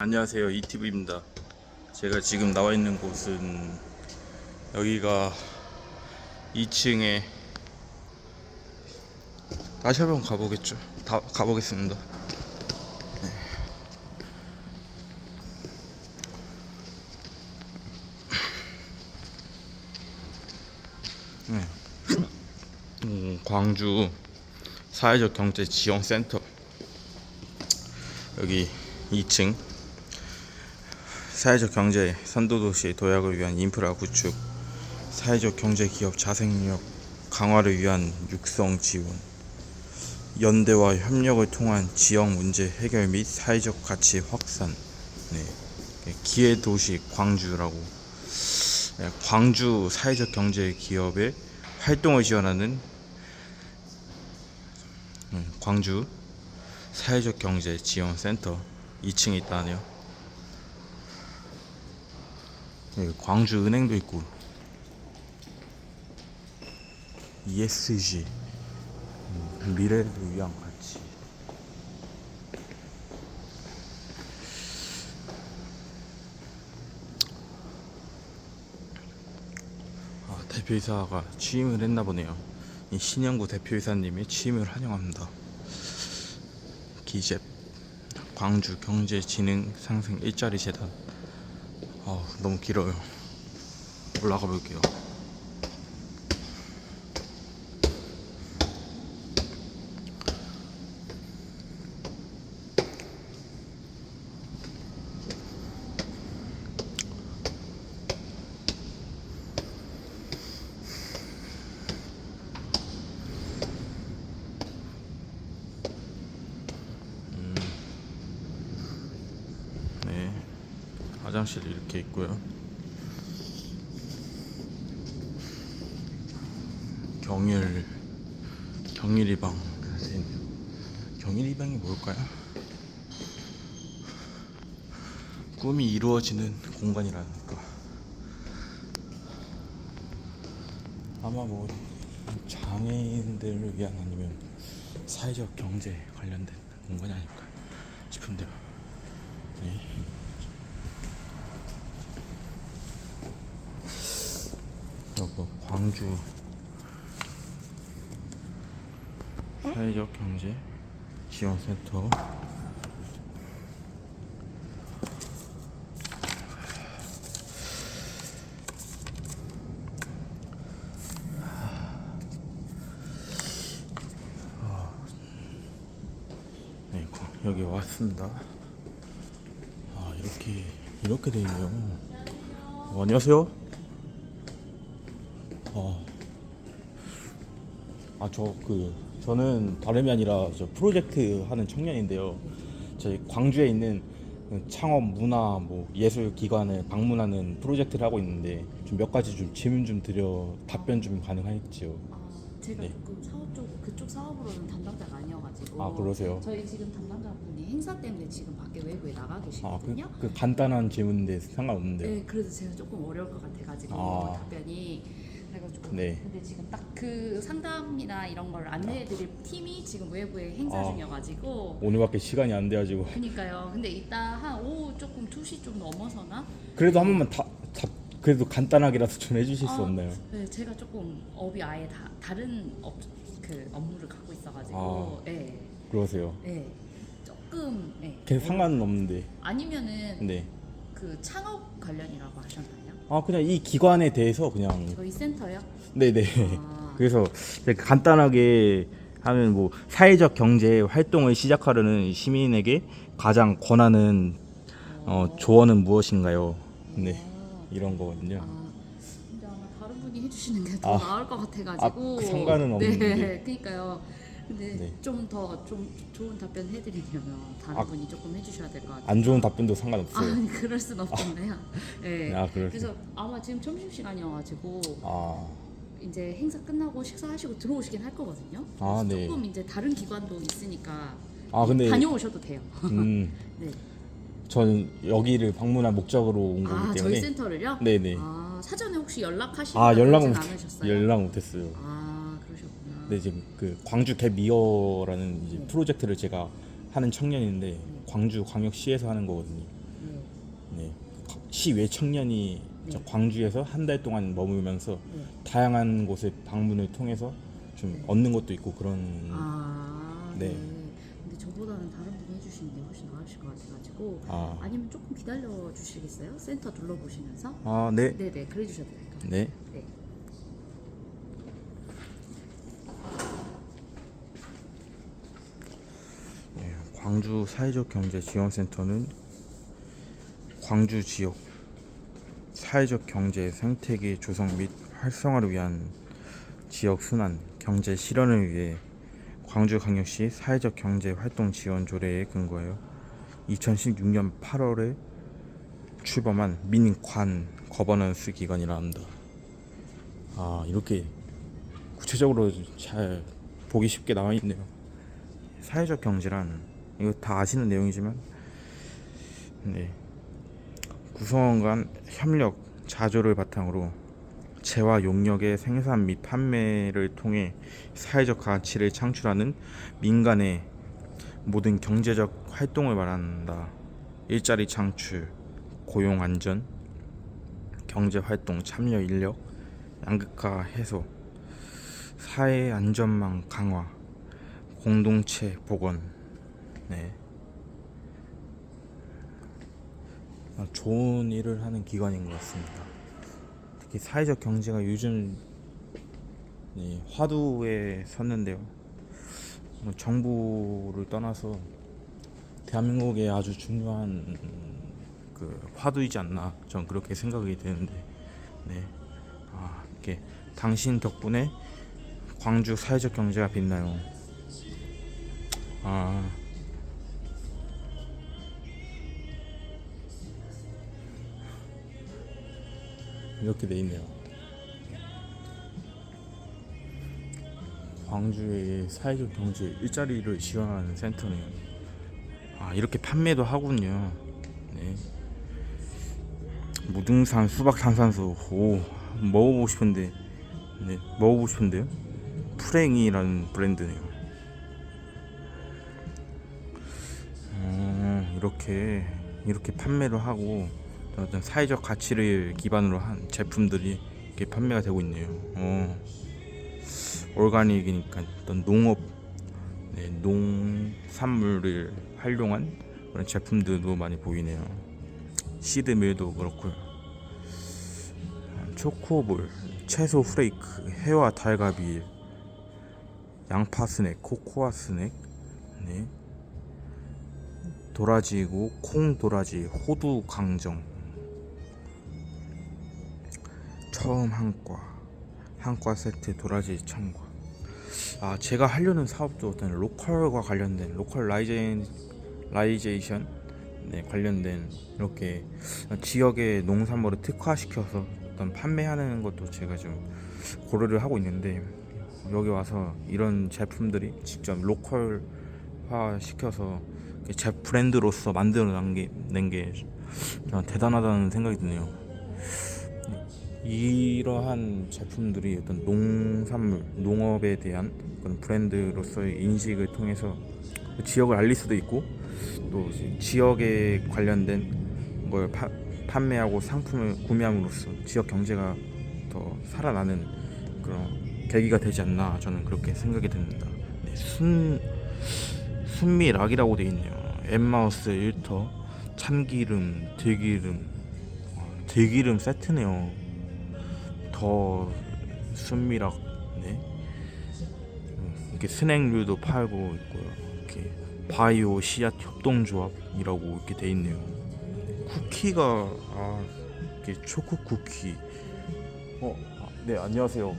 안녕하세요. 이티브입니다. 제가 지금 나와 있는 곳은 여기가 2층에 다시 한번 가보겠죠. 다 가보겠습니다. 네. 음, 광주 사회적 경제 지원 센터. 여기 2층 사회적 경제 선도도시 도약을 위한 인프라 구축, 사회적 경제 기업 자생력 강화를 위한 육성 지원, 연대와 협력을 통한 지역 문제 해결 및 사회적 가치 확산, 네. 기회 도시 광주라고 네, 광주 사회적 경제 기업의 활동을 지원하는 음, 광주 사회적 경제 지원 센터 2층에 있다네요. 여기 광주 은행도 있고. ESG 음, 미래를 위한 가치 아, 대표이사가 취임을 했나 보네요. 이 신영구 대표이사님이 취임을 환영합니다. 기재 광주 경제진흥 상생 일자리 재단 아 너무 길어요. 올라가 볼게요. 네. 화장실 이렇게 있고요. 경일 경일이 방 경일이 방이 뭘까요? 꿈이 이루어지는 공간이라니까 아마 뭐 장애인들을 위한 아니면 사회적 경제 관련된 공간이 아닐까 싶은데요. 네. 여기 광주 사회적 경제 지원센터 네, 거- 여기 왔습니다. 아 이렇게 이렇게 돼 있네요. 어, 안녕하세요. 어. 아, 저 그 저는 다름이 아니라 저 프로젝트 하는 청년인데요. 저희 광주에 있는 그 창업 문화 뭐 예술 기관을 방문하는 프로젝트를 하고 있는데 좀 몇 가지 좀 질문 좀 드려 답변 좀 가능할지요. 아, 제가 네. 조금 사업 쪽 그쪽 사업으로는 담당자가 아니어가지고 아, 그러세요? 저희 지금 담당자분이 행사 때문에 지금 밖에 외부에 나가 아, 그, 계시거든요. 그 간단한 질문인데 상관없는데. 네, 그래서 제가 조금 어려울 것 같아가지고 아. 답변이 그래가지고 네. 근데 지금 딱 그 상담이나 이런 걸 안내해드릴 팀이 지금 외부에 행사 아. 중이어가지고 오늘밖에 시간이 안 돼가지고 그니까요. 근데 이따 한 오후 조금 2시 좀 넘어서나 그래도 한 번만 다, 다 그래도 간단하게라도 좀 해주실 수 아, 없나요? 네, 제가 조금 업이 아예 다, 다른 업, 그 업무를 갖고 있어가지고 아. 네, 그러세요. 네, 조금 네. 걔 상관은 없는데. 아니면은 네. 그 창업 관련이라고 하셨나요? 아 그냥 이 기관에 대해서 그냥 저희 센터요? 네네. 아. 그래서 이제 간단하게 하면 뭐 사회적 경제 활동을 시작하려는 시민에게 가장 권하는 어, 조언은 무엇인가요? 네 아, 이런 거거든요. 아, 근데 아마 다른 분이 해주시는 게 더 아. 나을 것 같아가지고. 아, 그 상관은 없는데. 네, 그러니까요. 근데 네. 좀 더 좀 좋은 답변 해드리려면 다른 아. 분이 조금 해주셔야 될 것 같아요. 안 좋은 답변도 상관없어요. 아니 그럴 순 없겠네요. 네. 아? 그래서 아마 지금 점심 시간이어가지고 아, 이제 행사 끝나고 식사하시고 들어오시긴 할 거거든요. 아, 그래서 네. 조금 이제 다른 기관도 있으니까 아 근데 다녀오셔도 돼요. 음, 네. 전 여기를 방문할 목적으로 온 거기 아 저희 때문에 센터를요? 네네. 아 사전에 혹시 연락하시고 아 연락 못 않으셨어요? 연락 못했어요. 아 그러셨구나. 네 지금 그 광주 갭이어라는 이제 네. 프로젝트를 제가 하는 청년인데 광주 광역시에서 하는 거거든요. 네. 네. 시외 청년이 저 네. 광주에서 한 달 동안 머물면서 네. 다양한 곳에 방문을 통해서 좀 네. 얻는 것도 있고 그런 아, 네. 네. 근데 저보다는 다른 분이 해주시는 게 훨씬 나으실 것 같아가지고 아, 아니면 조금 기다려 주시겠어요? 센터 둘러보시면서? 아 네. 네네, 그래 주셔도 될까요? 네. 네. 예, 광주 사회적 경제 지원센터는 광주 지역 사회적 경제 생태계 조성 및 활성화를 위한 지역 순환 경제 실현을 위해 광주광역시 사회적 경제 활동 지원 조례에 근거하여 2016년 8월에 출범한 민관 거버넌스 기관이라 합니다. 아 이렇게 구체적으로 잘 보기 쉽게 나와 있네요. 사회적 경제란 이거 다 아시는 내용이지만 네. 구성원 간 협력 자조를 바탕으로 재화 용역의 생산 및 판매를 통해 사회적 가치를 창출하는 민간의 모든 경제적 활동을 말한다. 일자리 창출, 고용 안전, 경제 활동 참여 인력, 양극화 해소, 사회 안전망 강화, 공동체 복원. 네. 아, 좋은 일을 하는 기관인 것 같습니다. 특히 사회적 경제가 요즘 네, 화두에 섰는데요. 뭐 정부를 떠나서 대한민국의 아주 중요한 그 화두이지 않나 전 그렇게 생각이 되는데 네. 아, 이렇게 당신 덕분에 광주 사회적 경제가 빛나요. 아. 이렇게 돼 있네요. 광주의 사회적 경제 일자리를 지원하는 센터네요. 아 이렇게 판매도 하군요. 네. 무등산 수박 탄산수 오 먹어보고 싶은데 네 먹어보고 싶은데요. 프랭이라는 브랜드네요. 어, 이렇게 이렇게 판매를 하고 어떤 사회적 가치를 기반으로 한 제품들이 이렇게 판매가 되고 있네요. 어, 올가닉이니까 어떤 농업, 네, 농산물을 활용한 그런 제품들도 많이 보이네요. 시드밀도 그렇고요. 초코볼, 채소 프레이크, 해와 달걀, 양파 스낵, 코코아 스낵, 네. 도라지고 콩 도라지, 호두 강정, 처음 한과, 한과 세트 도라지 청과. 아 제가 하려는 사업도 어떤 로컬과 관련된 로컬 라이제 라이제이션 네, 관련된 이렇게 지역의 농산물을 특화시켜서 어떤 판매하는 것도 제가 좀 고려를 하고 있는데 여기 와서 이런 제품들이 직접 로컬화 시켜서 제 브랜드로서 만들어낸 게, 낸 게 대단하다는 생각이 드네요. 이러한 제품들이 어떤 농산물, 농업에 대한 그런 브랜드로서의 인식을 통해서 그 지역을 알릴 수도 있고 또 지역에 관련된 걸 파, 판매하고 상품을 구매함으로써 지역 경제가 더 살아나는 그런 계기가 되지 않나 저는 그렇게 생각이 듭니다. 네, 순 순미락이라고 되어 있네요. 엠마우스 1터 참기름, 들기름, 와, 들기름 세트네요. 더 순미락 네 음, 이렇게 스낵류도 팔고 있고요. 이렇게 바이오 씨앗 협동조합이라고 이렇게 돼 있네요. 쿠키가 아 이렇게 초코 쿠키. 어, 아, 네 안녕하세요.